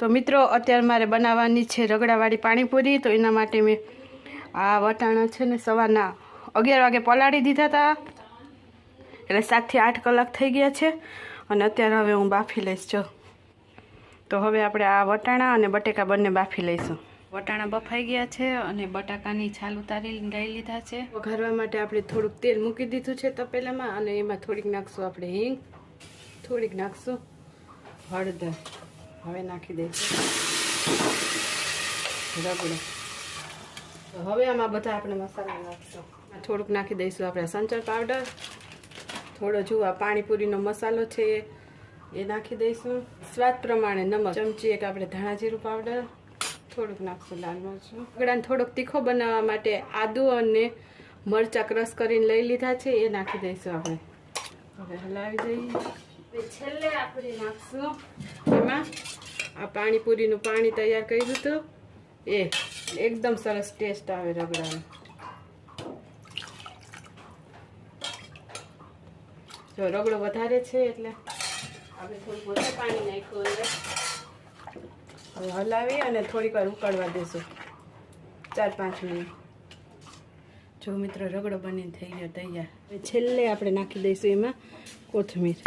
તો મિત્રો અત્યારે મારે બનાવવાની છે રગડાવાળી પાણીપુરી. તો એના માટે મેં આ વટાણા છે ને સવારના અગિયાર વાગે પલાળી દીધા હતા એટલે સાતથી આઠ કલાક થઈ ગયા છે અને અત્યારે હવે હું બાફી લઈશ જો. તો હવે આપણે આ વટાણા અને બટેકા બંને બાફી લઈશું. વટાણા બફાઈ ગયા છે અને બટાકાની છાલ ઉતારી લઈ લીધા છે. વઘારવા માટે આપણે થોડુંક તેલ મૂકી દીધું છે તપેલામાં અને એમાં થોડીક નાખશું આપણે હિંગ થોડીક નાખશું હળદર. હવે નાખી દઈશું રગડો તો હવે આમાં બધા આપણે મસાલા નાખીશું. થોડુંક નાખી દઈશું આપણે સંચર પાવડર. થોડો જુઓ પાણીપુરીનો મસાલો છે એ નાખી દઈશું. સ્વાદ પ્રમાણે નમક. ચમચી એક આપણે ધાણા જીરું પાવડર. થોડુંક નાખશું લાલ મરચું. રગડાને થોડોક તીખો બનાવવા માટે આદુ અને મરચાં ક્રશ કરીને લઈ લીધા છે, એ નાખી દઈશું આપણે. હવે હલાવી દઈએ. છેલ્લે આપણે નાખશું. એમાં આ પાણીપુરીનું પાણી તૈયાર કર્યું હતું. એ એકદમ સરસ ટેસ્ટ આવે રગડાનો. જો રગડો વધારે છે એટલે આપણે થોડુંક વધારે પાણી નાખ્યું એટલે હલાવી અને થોડીક વાર ઉકળવા દેશું. ચાર પાંચ મિનિટ. જો મિત્રો, રગડો બની થઈ ગયો તૈયાર. છેલ્લે આપણે નાખી દઈશું એમાં What to meet.